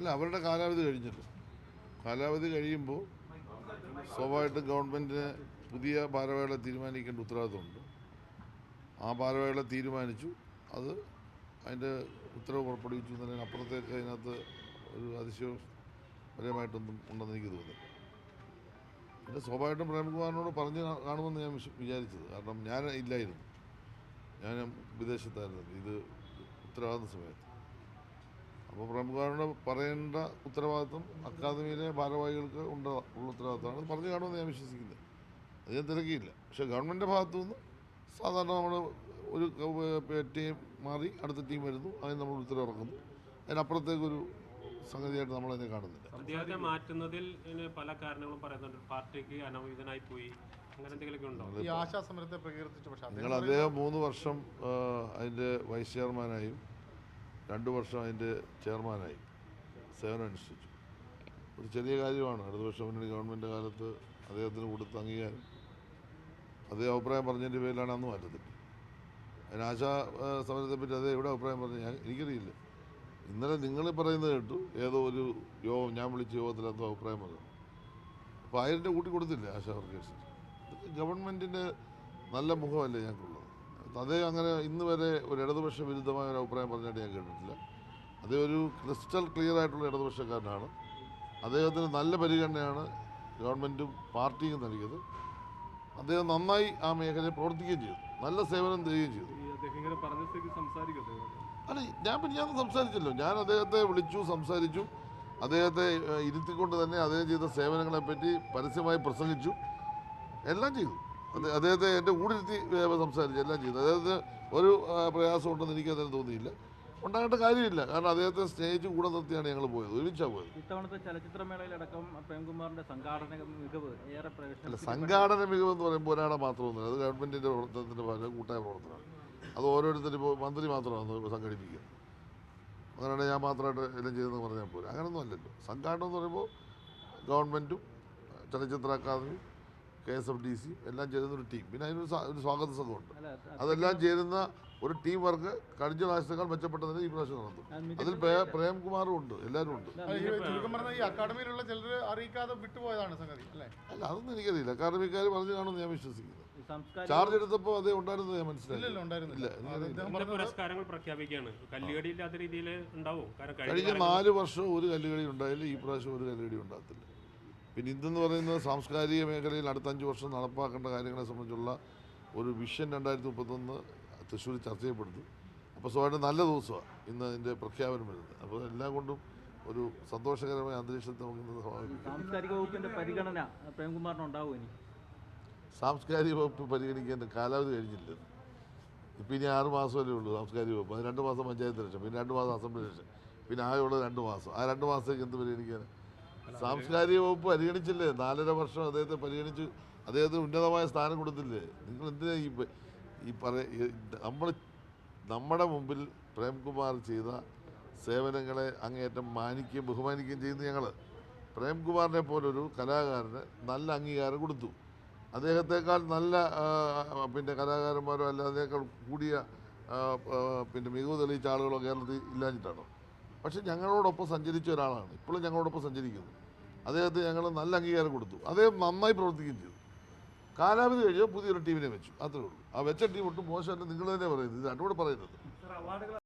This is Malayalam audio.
അല്ല അവരുടെ കാലാവധി കഴിഞ്ഞല്ലോ കാലാവധി കഴിയുമ്പോൾ സ്വാഭാവികമായിട്ടും ഗവൺമെന്റിന് പുതിയ ഭാരവാഹികളെ തീരുമാനിക്കേണ്ട ഉത്തരവാദിത്തമുണ്ട് ആ ഭാരവാഹികളെ തീരുമാനിച്ചു. അത് അതിന്റെ ഉത്തരവ് പുറപ്പെടുവിച്ചു എന്നതിന് അപ്പുറത്തേക്ക് അതിനകത്ത് ഒരു അതിശയപരമായിട്ടൊന്നും ഉണ്ടെന്ന് എനിക്ക് തോന്നുന്നു പിന്നെ സ്വാഭാവികമായിട്ടും പ്രേംകുമാറിനോട് പറഞ്ഞ് കാണുമെന്ന് ഞാൻ വിചാരിച്ചത്. കാരണം ഞാൻ ഇല്ലായിരുന്നു. ഞാൻ വിദേശത്തായിരുന്നു. ഇത് ഉത്തരവാദിത്ത സമയത്ത്. അപ്പോൾ പ്രമുഖരുടെ പറയേണ്ട ഉത്തരവാദിത്വം അക്കാദമിയിലെ ഭാരവാഹികൾക്ക് ഉണ്ട ഉള്ള ഉത്തരവാദിത്തമാണ് പറഞ്ഞു കാണുമെന്ന് ഞാൻ വിശ്വസിക്കുന്നത് അത് ഞാൻ തിരക്കിയില്ല. പക്ഷേ ഗവൺമെന്റിന്റെ ഭാഗത്തുനിന്ന് സാധാരണ നമ്മൾ ഒരു ടീം മാറി അടുത്ത ടീം വരുന്നു. അതിന് നമ്മൾ ഉത്തരവിറക്കുന്നു. അതിനപ്പുറത്തേക്കൊരു സംഗതിയായിട്ട് നമ്മളതിനെ കാണുന്നില്ല. അദ്ദേഹത്തെ മാറ്റുന്നതിൽ പല കാരണങ്ങളും പറയുന്നുണ്ട്. പാർട്ടിക്ക് അനവഹിതനായി പോയി. നിങ്ങൾ അദ്ദേഹം മൂന്ന് വർഷം അതിന്റെ വൈസ് ചെയർമാനായും രണ്ട് വർഷം അതിന്റെ ചെയർമാനായി. സേവനം അനുഷ്ഠിച്ചു. ഒരു ചെറിയ കാര്യമാണ്. ഇടതുപക്ഷ മുന്നണി ഗവൺമെന്റ് കാലത്ത് അദ്ദേഹത്തിന് കൊടുത്ത അംഗീകാരം. അതേ അഭിപ്രായം പറഞ്ഞതിന്റെ പേരിലാണ് അന്ന് മാറ്റത്തില്ല അതിന് ആശാ സമരത്തെപ്പറ്റി അദ്ദേഹം എവിടെ അഭിപ്രായം പറഞ്ഞു? ഞാൻ എനിക്കറിയില്ല. ഇന്നലെ നിങ്ങൾ പറയുന്നത് കേട്ടു. ഏതോ ഒരു യോഗം ഞാൻ വിളിച്ച യോഗത്തിൽ എന്തോ അഭിപ്രായം പറഞ്ഞു. അപ്പോൾ ആയിരം രൂപ കൂട്ടി കൊടുത്തില്ലേ ആശാ വർക്കേഴ്സിന്? ഗവൺമെന്റിന്റെ നല്ല മുഖമല്ലേ ഞങ്ങൾക്കുള്ളത്? അദ്ദേഹം അങ്ങനെ ഇന്ന് വരെ ഒരു ഇടതുപക്ഷ വിരുദ്ധമായ ഒരു അഭിപ്രായം പറഞ്ഞായിട്ട് ഞാൻ കേട്ടിട്ടില്ല. അദ്ദേഹം ഒരു ക്രിസ്റ്റൽ ക്ലിയർ ആയിട്ടുള്ള ഇടതുപക്ഷക്കാരനാണ്. അദ്ദേഹത്തിന് നല്ല പരിഗണനയാണ് ഗവൺമെന്റും പാർട്ടിയും നൽകിയത്. അദ്ദേഹം നന്നായി ആ മേഖലയിൽ പ്രവർത്തിക്കുകയും ചെയ്തു. നല്ല സേവനം തരികയും ചെയ്തു. അല്ല ഞാൻ പിന്നെ ഞാൻ സംസാരിച്ചല്ലോ. ഞാൻ അദ്ദേഹത്തെ വിളിച്ചു സംസാരിച്ചു. അദ്ദേഹത്തെ ഇരുത്തിക്കൊണ്ട് തന്നെ അദ്ദേഹം ചെയ്ത സേവനങ്ങളെപ്പറ്റി പരസ്യമായി പ്രസംഗിച്ചു. എല്ലാം ചെയ്തു. അദ്ദേഹത്തെ എന്റെ ഏഹ്, സംസാരിച്ചു എല്ലാം ചെയ്തു. അദ്ദേഹത്തിന് ഒരു പ്രയാസം ഉണ്ടെന്ന് എനിക്ക് അതിന് തോന്നിയില്ല. ഉണ്ടാകേണ്ട കാര്യമില്ല. കാരണം അദ്ദേഹത്തെ സ്നേഹിച്ച് കൂടെ നിർത്തിയാണ് ഞങ്ങൾ പോയത്. ഒരുമിച്ചാണ് പോയത്. ഇത്തവണത്തെ ചലച്ചിത്രമേളയിലടക്കം പ്രേംകുമാറിന്റെ സംഘാടന മികവ് ഏറെ അല്ല സംഘാടന മികവ് എന്ന് പറയുമ്പോൾ ഒരാളെ മാത്രമൊന്നുമില്ല. അത് ഗവൺമെന്റിന്റെ പ്രവർത്തനത്തിന്റെ ഭാഗം കൂട്ടായ പ്രവർത്തനമാണ്. അത് ഓരോരുത്തരും ഇപ്പോൾ മന്ത്രി മാത്രമാണ് സംഘടിപ്പിക്കുക. അങ്ങനെയാണ് ഞാൻ മാത്രമായിട്ട് എല്ലാം ചെയ്തെന്ന് പറഞ്ഞാൽ പോലും അങ്ങനെയൊന്നും അല്ലല്ലോ. സംഘാടനം എന്ന് പറയുമ്പോൾ ഗവൺമെന്റും ചലച്ചിത്ര academy K S F D C എല്ലാം ചേരുന്ന ഒരു ടീം പിന്നെ അതിനൊരു ഒരു സ്വാഗത സംഘമുണ്ട്. അതെല്ലാം ചേരുന്ന ഒരു ടീം വർക്ക് കഴിഞ്ഞ പ്രാവശ്യത്തേക്കാൾ മെച്ചപ്പെട്ടതിന് ഈ പ്രാവശ്യം നടത്തും അതിൽ പ്രേംകുമാറും ഉണ്ട് എല്ലാവരും ഉണ്ട്. ഈ ചുരുക്കം ഈ അക്കാഡമിയിലുള്ള ചിലർ അറിയിക്കാതെ വിട്ടുപോയതാണ് സംഗതി അല്ലേ? അല്ല അതൊന്നും എനിക്കറിയില്ല. അക്കാഡമിക്കാർ പറഞ്ഞു കാണുമെന്ന് ഞാൻ വിശ്വസിക്കുന്നു ചാർജ് എടുത്തപ്പോൾ അതേ ഉണ്ടായിരുന്നത് ഞാൻ മനസ്സിലായി പുരസ്കാരങ്ങൾ പ്രഖ്യാപിക്കുകയാണ്. കല്ലുകടി ഇല്ലാത്ത രീതിയിൽ ഉണ്ടാവും. കാരണം കഴിഞ്ഞ കഴിഞ്ഞ നാല് വർഷം ഒരു കല്ലുകടി ഉണ്ടായില്ല ഈ പ്രാവശ്യം ഒരു കല്ലുകടി ഉണ്ടാകത്തില്ല. പിന്നെ ഇതെന്ന് പറയുന്നത് സാംസ്കാരിക മേഖലയിൽ അടുത്ത അഞ്ച് വർഷം നടപ്പാക്കേണ്ട കാര്യങ്ങളെ സംബന്ധിച്ചുള്ള ഒരു വിഷൻ രണ്ടായിരത്തി മുപ്പത്തൊന്ന് തൃശ്ശൂർ ചർച്ച ചെയ്യപ്പെടുന്നു. അപ്പോൾ സ്വാഭാവികം നല്ല ദിവസമാണ് ഇന്ന് അതിന്റെ പ്രഖ്യാപനം വരുന്നത്. അപ്പോൾ എല്ലാം കൊണ്ടും ഒരു സന്തോഷകരമായ അന്തരീക്ഷത്തിൽ നമുക്ക് ഇന്ന് സാംസ്കാരിക പരിഗണന ഇനി? സാംസ്കാരിക വകുപ്പ് പരിഗണിക്കേണ്ട കാലാവധി കഴിഞ്ഞില്ല ഇപ്പം ഇനി ആറ് മാസമല്ലേ ഉള്ളൂ സാംസ്കാരിക വകുപ്പ്. അത് രണ്ട് മാസം പഞ്ചായത്ത് ഇലക്ഷൻ പിന്നെ രണ്ട് മാസം അസംബ്ലി ഇലക്ഷൻ പിന്നെ ആകെയുള്ളത് രണ്ട് മാസം. ആ രണ്ട് മാസത്തേക്ക് എന്ത് പരിഗണിക്കാൻ സാംസ്കാരിക വകുപ്പ് പരിഗണിച്ചില്ലേ? നാലര വർഷം അദ്ദേഹത്തെ പരിഗണിച്ച്. അദ്ദേഹത്തിന് ഉന്നതമായ സ്ഥാനം കൊടുത്തില്ലേ? നിങ്ങൾ എന്തിനാ ഈ ഈ പറയ നമ്മൾ നമ്മുടെ മുമ്പിൽ പ്രേംകുമാർ ചെയ്ത സേവനങ്ങളെ അങ്ങേയറ്റം മാനിക്കുകയും ബഹുമാനിക്കുകയും ചെയ്യുന്ന ഞങ്ങൾ പ്രേംകുമാറിനെ പോലൊരു കലാകാരന് നല്ല അംഗീകാരം കൊടുത്തു. അദ്ദേഹത്തെക്കാൾ നല്ല പിന്നെ കലാകാരന്മാരോ അല്ല അതിനേക്കാൾ കൂടിയ പിന്നെ മികവ് തെളിയിച്ച ആളുകളോ കേരളത്തിൽ ഇല്ലാഞ്ഞിട്ടാണോ? പക്ഷെ ഞങ്ങളോടൊപ്പം സഞ്ചരിച്ച ഒരാളാണ്. ഇപ്പോഴും ഞങ്ങളോടൊപ്പം സഞ്ചരിക്കുന്നു. അദ്ദേഹത്തെ ഞങ്ങൾ നല്ല അംഗീകാരം കൊടുത്തു. അദ്ദേഹം നന്നായി പ്രവർത്തിക്കുകയും ചെയ്തു. കാലാവധി കഴിഞ്ഞ് പുതിയൊരു ടീമിനെ വെച്ചു. അത്രേ ഉള്ളൂ. ആ വെച്ച ടീം ഒട്ടും മോശമല്ല. നിങ്ങൾ തന്നെ പറയുന്നത്. ഇത് രണ്ടുകൂടെ പറയുന്നത്.